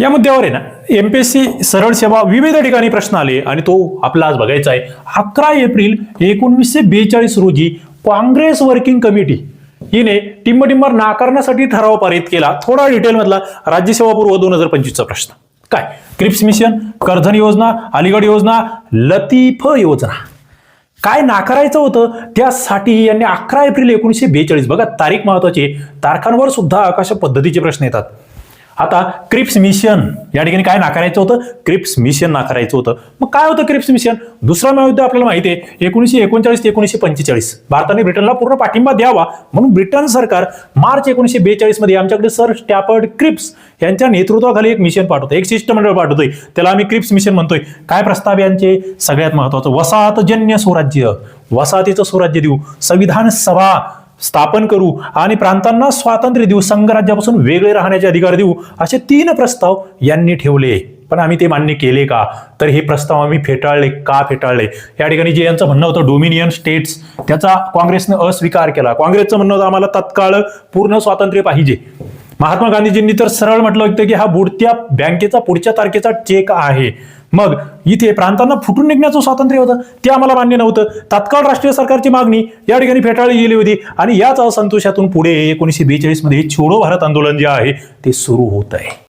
या मुद्द्यावर आहे ना एमपीएससी सरळ सेवा विविध ठिकाणी प्रश्न आले आणि तो आपला आज बघायचा आहे. अकरा एप्रिल एकोणीसशे बेचाळीस रोजी काँग्रेस वर्किंग कमिटी हिने टिंबटिंबर नाकारण्यासाठी ठराव पारित केला. थोडा डिटेल मधला पूर्व दोन हजार पंचवीसचा प्रश्न. काय? क्रिप्स मिशन कर्धन योजना अलीगड योजना लतीफ योजना. काय नाकारायचं होतं? त्यासाठी यांनी अकरा एप्रिल एकोणीसशे बेचाळीस बघा तारीख महत्वाची तारखांवर सुद्धा अशा पद्धतीचे प्रश्न येतात. आता क्रिप्स मिशन या ठिकाणी काय नाकारायचं होतं? क्रिप्स मिशन नाकारायचं होतं. मग काय होतं क्रिप्स मिशन दुसरा महायुद्ध आपल्याला माहिती आहे एकोणीसशे एकोणचाळीस ते एकोणीसशे पंचेचाळीस. भारताने ब्रिटनला पूर्ण पाठिंबा द्यावा. म्हणून ब्रिटन सरकार मार्च एकोणीसशे बेचाळीसमध्ये आमच्याकडे सर स्टॅपर्ड क्रिप्स यांच्या नेतृत्वाखाली एक मिशन पाठवतो एक शिष्टमंडळ पाठवतोय. त्याला आम्ही क्रिप्स मिशन म्हणतोय. काय प्रस्ताव यांचे? सगळ्यात महत्वाचं वसाहतजन्य स्वराज्य. वसाहतीचं स्वराज्य देऊ. संविधान सभा. स्थापन करू आणि प्रांतांना स्वातंत्र्य देऊ संघराज्यापासून वेगळे राहण्याचे अधिकार देऊ असे तीन प्रस्ताव यांनी ठेवले. पण आम्ही ते मान्य केले का? तर हे प्रस्ताव आम्ही फेटाळले का फेटाळले? या ठिकाणी जे यांचं म्हणणं होतं डोमिनियन स्टेट्स त्याचा काँग्रेसनं अस्वीकार केला. काँग्रेसचं म्हणणं होतं आम्हाला तत्काळ पूर्ण स्वातंत्र्य पाहिजे. महात्मा गांधीजींनी तर सरळ म्हटलं होतं की हा बुडत्या बँकेचा पुढच्या तारखेचा चेक आहे. मग इथे प्रांतांना फुटून निघण्याचं स्वातंत्र्य होतं. ते आम्हाला मान्य नव्हतं. तात्काळ राष्ट्रीय सरकारची मागणी या ठिकाणी फेटाळली गेली होती. आणि याच असंतोषातून पुढे एकोणीसशे बेचाळीसमध्ये छोडो भारत आंदोलन जे आहे ते सुरू होत आहे